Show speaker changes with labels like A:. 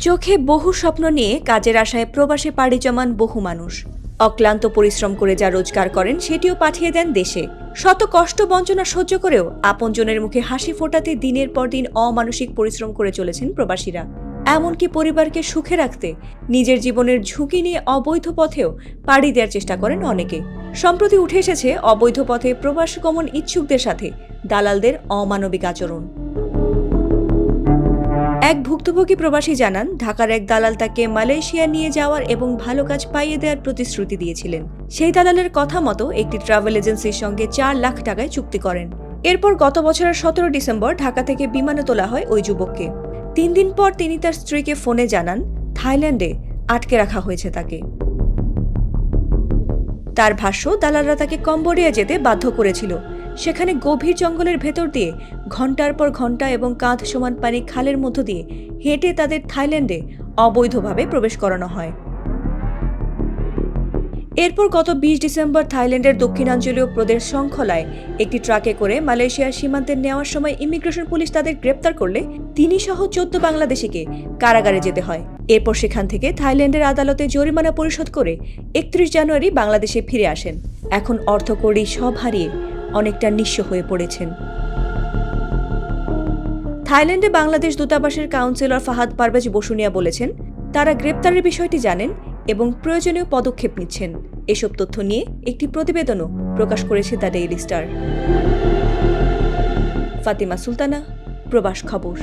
A: চোখে বহু স্বপ্ন নিয়ে কাজের আশায় প্রবাসে পাড়ি জমান বহু মানুষ। অক্লান্ত পরিশ্রম করে যা রোজগার করেন, সেটিও পাঠিয়ে দেন দেশে। শত কষ্ট বঞ্চনা সহ্য করেও আপনজনের মুখে হাসি ফোটাতে দিনের পর দিন অমানসিক পরিশ্রম করে চলেছেন প্রবাসীরা। এমনকি পরিবারকে সুখে রাখতে নিজের জীবনের ঝুঁকি নিয়ে অবৈধ পথেও পাড়ি দেওয়ার চেষ্টা করেন অনেকে। সম্প্রতি উঠে এসেছে অবৈধ পথে প্রবাস গমন ইচ্ছুকদের সাথে দালালদের অমানবিক আচরণ। এক ভুক্তভোগী প্রবাসী জানান, ঢাকার এক দালাল তাকে মালয়েশিয়া নিয়ে যাওয়ার এবং ভালো কাজ পাইয়ে দেওয়ার প্রতিশ্রুতি দিয়েছিলেন। সেই দালালের কথা মতো একটি ট্রাভেল এজেন্সির সঙ্গে চার লাখ টাকায় চুক্তি করেন। এরপর গত বছরের সতেরো ডিসেম্বর ঢাকা থেকে বিমানে তোলা হয় ওই যুবককে। তিন দিন পর তিনি তার স্ত্রীকে ফোনে জানান, থাইল্যান্ডে আটকে রাখা হয়েছে তাকে। তার ভাষ্য, দালালরা তাকে কম্বোডিয়া যেতে বাধ্য করেছিল। সেখানে গভীর জঙ্গলের ভেতর দিয়ে ঘণ্টার পর ঘণ্টা এবং কাঁধ সমান পানি খালের মধ্য দিয়ে হেঁটে তাদের থাইল্যান্ডে অবৈধভাবে প্রবেশ করানো হয়। এরপর গত বিশ ডিসেম্বর থাইল্যান্ডের দক্ষিণাঞ্চলীয় প্রদেশ শৃঙ্খলায় একটি ট্রাকে করে মালয়েশিয়ার সীমান্তে নেওয়ার সময় ইমিগ্রেশন পুলিশ তাদের গ্রেপ্তার করলে তিনি সহ চোদ্দ বাংলাদেশিকে কারাগারে যেতে হয়। এরপর সেখান থেকে থাইল্যান্ডের আদালতে জরিমানা পরিশোধ করে একত্রিশ জানুয়ারি বাংলাদেশে ফিরে আসেন। এখন অর্থকড়ি সব হারিয়ে অনেকটা নিঃস্ব হয়ে পড়েছেন। থাইল্যান্ডে বাংলাদেশ দূতাবাসের কাউন্সিলর ফাহাদ পারভেজ বসুনিয়া বলেছেন, তারা গ্রেপ্তারের বিষয়টি জানেন এবং প্রয়োজনীয় পদক্ষেপ নিচ্ছেন। এসব তথ্য নিয়ে একটি প্রতিবেদনও প্রকাশ করেছে the daily star. Fatima Sultana, প্রবাস খবর।